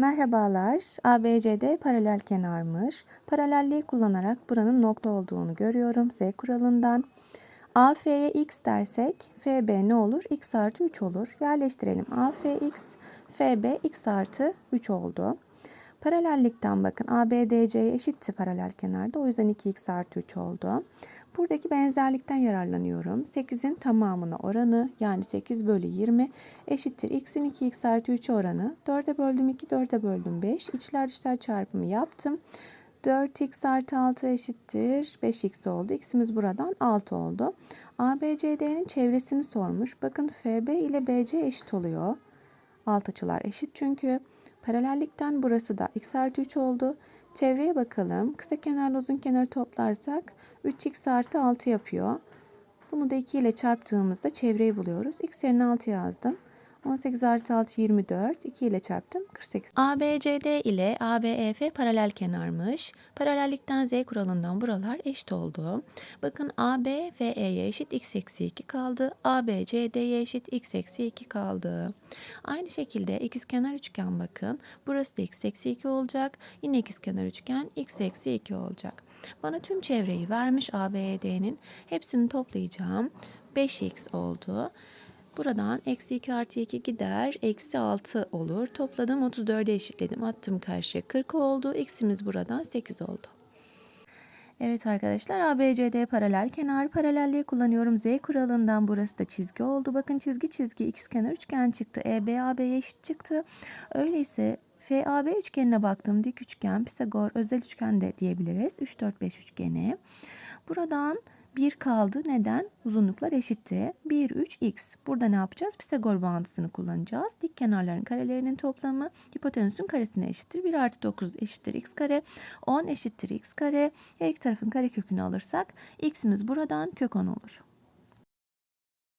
Merhabalar. ABCD paralel kenarmış. Paralelliği kullanarak buranın nokta olduğunu görüyorum. Z kuralından. AF'ye x dersek FB ne olur? x artı 3 olur. Yerleştirelim. AFX, FB x artı 3 oldu. Paralellikten bakın ABDC'ye eşitti paralel kenarda. O yüzden 2x artı 3 oldu. Buradaki benzerlikten yararlanıyorum. 8'in tamamına oranı yani 8 bölü 20 eşittir. x'in 2x artı 3 oranı. 4'e böldüm 2, 4'e böldüm 5. İçler dışlar çarpımı yaptım. 4x artı 6 eşittir 5x oldu. X'imiz buradan 6 oldu. ABCD'nin çevresini sormuş. Bakın FB ile BC eşit oluyor. Alt açılar eşit çünkü. Paralellikten burası da x artı 3 oldu. Çevreye bakalım. Kısa kenarla uzun kenarı toplarsak 3x artı 6 yapıyor. Bunu da 2 ile çarptığımızda çevreyi buluyoruz. x yerine 6 yazdım. 18 artı 6 24. 2 ile çarptım. 48. ABCD ile ABEF paralel kenarmış. Paralellikten Z kuralından buralar eşit oldu. Bakın AB ve E'ye eşit x eksi 2 kaldı. ABCD'ye eşit x eksi 2 kaldı. Aynı şekilde ikizkenar üçgen bakın. Burası da x eksi 2 olacak. Yine ikizkenar üçgen x eksi 2 olacak. Bana tüm çevreyi vermiş ABED'nin. Hepsini toplayacağım. 5x oldu. Buradan eksi 2 artı 2 gider. Eksi 6 olur. Topladım 34'e eşitledim. Attım karşıya 40 oldu. X'imiz buradan 8 oldu. Evet arkadaşlar ABCD paralel kenar paralelliği kullanıyorum. Z kuralından burası da çizgi oldu. Bakın çizgi çizgi ikizkenar üçgen çıktı. EB AB'ye eşit çıktı. Öyleyse FAB üçgenine baktım. Dik üçgen, Pisagor özel üçgen de diyebiliriz. 3 4 5 üçgeni. Buradan 1 kaldı. Neden? Uzunluklar eşitti. 1, 3, x. Burada ne yapacağız? Pisagor bağıntısını kullanacağız. Dik kenarların karelerinin toplamı hipotenüsün karesine eşittir. 1 artı 9 eşittir x kare. 10 eşittir x kare. Her iki tarafın karekökünü alırsak x'imiz buradan kök 10 olur.